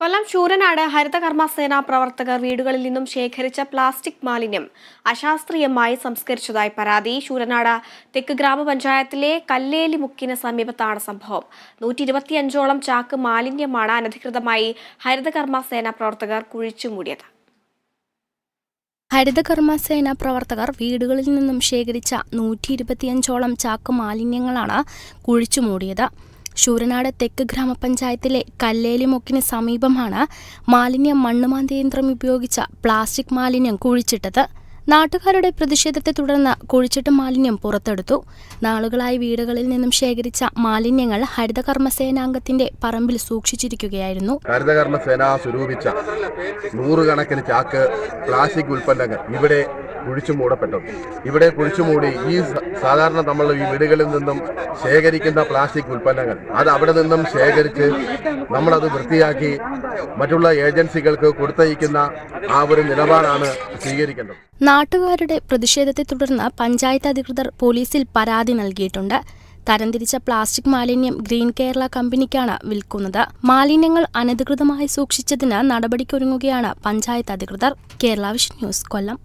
കൊല്ലം ശൂരനാട് ഹരിതകർമ്മസേന പ്രവർത്തകർ വീടുകളിൽ നിന്നും ശേഖരിച്ച പ്ലാസ്റ്റിക് മാലിന്യം അശാസ്ത്രീയമായി സംസ്കരിച്ചതായി പരാതി. ശൂരനാട് തെക്ക് ഗ്രാമപഞ്ചായത്തിലെ കല്ലേലി മുക്കിന് സമീപത്താണ് സംഭവം. നൂറ്റി ഇരുപത്തിയഞ്ചോളം ചാക്ക് മാലിന്യമാണ് അനധികൃതമായി ഹരിതകർമ്മസേന പ്രവർത്തകർ കുഴിച്ചുമൂടിയത് ഹരിതകർമ്മസേന പ്രവർത്തകർ വീടുകളിൽ നിന്നും ശേഖരിച്ച നൂറ്റി ഇരുപത്തിയഞ്ചോളം ചാക്ക് മാലിന്യങ്ങളാണ് കുഴിച്ചുമൂടിയത് ശൂരനാട് തെക്ക് ഗ്രാമപഞ്ചായത്തിലെ കല്ലേലിമൊക്കിന് സമീപമാണ് മാലിന്യ മണ്ണുമാന്തി യന്ത്രം ഉപയോഗിച്ച പ്ലാസ്റ്റിക് മാലിന്യം കുഴിച്ചിട്ടത്. നാട്ടുകാരുടെ പ്രതിഷേധത്തെ തുടർന്ന് കുഴിച്ചിട്ട് മാലിന്യം പുറത്തെടുത്തു. നാളുകളായി വീടുകളിൽ നിന്നും ശേഖരിച്ച മാലിന്യങ്ങൾ ഹരിതകർമ്മസേനാംഗത്തിന്റെ പറമ്പിൽ സൂക്ഷിച്ചിരിക്കുകയായിരുന്നു. ഹരിതകർമ്മസേന സ്വരൂപിച്ച നൂറുകണക്കിന് ചാക്ക് പ്ലാസ്റ്റിക് ഉൽപ്പന്നങ്ങൾ ഇവിടെ കുഴിച്ചു മൂടപ്പെട്ടു. ഇവിടെ കുഴിച്ചു മൂടി ഈ സാധാരണ നമ്മൾ ഈ വീടുകളിൽ നിന്നും ശേഖരിക്കുന്ന പ്ലാസ്റ്റിക് ഉൽപ്പന്നങ്ങൾ. അത് അവിടെ നിന്നും ശേഖരിച്ച് നമ്മളത് വൃത്തിയാക്കി മറ്റുള്ള ഏജൻസികൾക്ക് കൊടുത്തയക്കുന്ന ആ ഒരു നിലപാടാണ് സ്വീകരിക്കേണ്ടത്. നാട്ടുകാരുടെ പ്രതിഷേധത്തെ തുടർന്ന് പഞ്ചായത്ത് അധികൃതർ പോലീസിൽ പരാതി നൽകിയിട്ടുണ്ട്. തരംതിരിച്ച പ്ലാസ്റ്റിക് മാലിന്യം ഗ്രീൻ കേരള കമ്പനിക്കാണ് വിൽക്കുന്നത്. മാലിന്യങ്ങൾ അനധികൃതമായി സൂക്ഷിച്ചതിന് നടപടിക്കൊരുങ്ങുകയാണ് പഞ്ചായത്ത് അധികൃതർ. Kerala vision news Kollam.